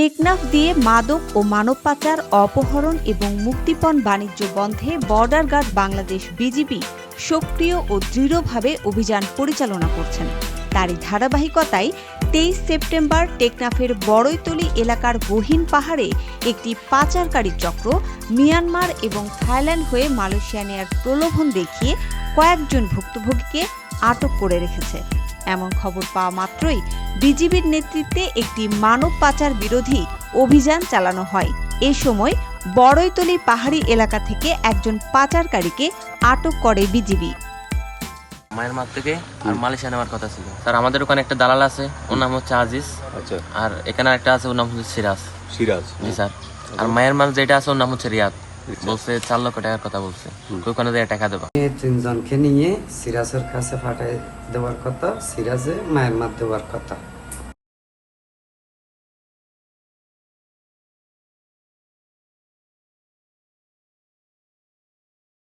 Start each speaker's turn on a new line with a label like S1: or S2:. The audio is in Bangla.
S1: টেকনাফ দিয়ে মাদক ও মানব পাচার অপহরণ এবং মুক্তিপণ বাণিজ্য বন্ধে বর্ডার গার্ড বাংলাদেশ বিজিবি সক্রিয় ও দৃঢ়ভাবে অভিযান পরিচালনা করছেন। তারই ধারাবাহিকতায় তেইশ সেপ্টেম্বর টেকনাফের বড়ইতলি এলাকার গহীন পাহাড়ে একটি পাচারকারী চক্র মিয়ানমার এবং থাইল্যান্ড হয়ে মালয়েশিয়া নেয়ার প্রলোভন দেখিয়ে কয়েকজন ভুক্তভোগীকে আটক করে রেখেছে। এমন খবর পাওয়া মাত্রই বিজিবির নেতৃত্বে একটি মানব পাচার বিরোধী অভিযান চালানো হয়। এ সময় বড়ইতলি পাহাড়ি এলাকা থেকে একজন পাচারকারীকে আটক করে বিজিবি।
S2: মায়ানমার থেকে আর মালয়েশিয়া নেওয়ার কথা ছিল। স্যার আমাদের ওখানে একটা দালাল আছে ওর নাম হচ্ছে আজিজ।
S3: আচ্ছা।
S2: আর এখানে একটা আছে ওর নাম হচ্ছে সিরাজ।
S3: সিরাজ।
S2: জি স্যার। আর মায়ানমার যেটা আছে ওর নাম হচ্ছে রিয়াদ। বলছে চার লক্ষ টাকার কথা বলছে। ওখানে দিয়ে টাকা দেবা?
S4: তিনজনকে নিয়ে সিরাজের কাছে পাঠাই দেওয়ার কথা সিরাজে মায়ের মার দেওয়ার কথা।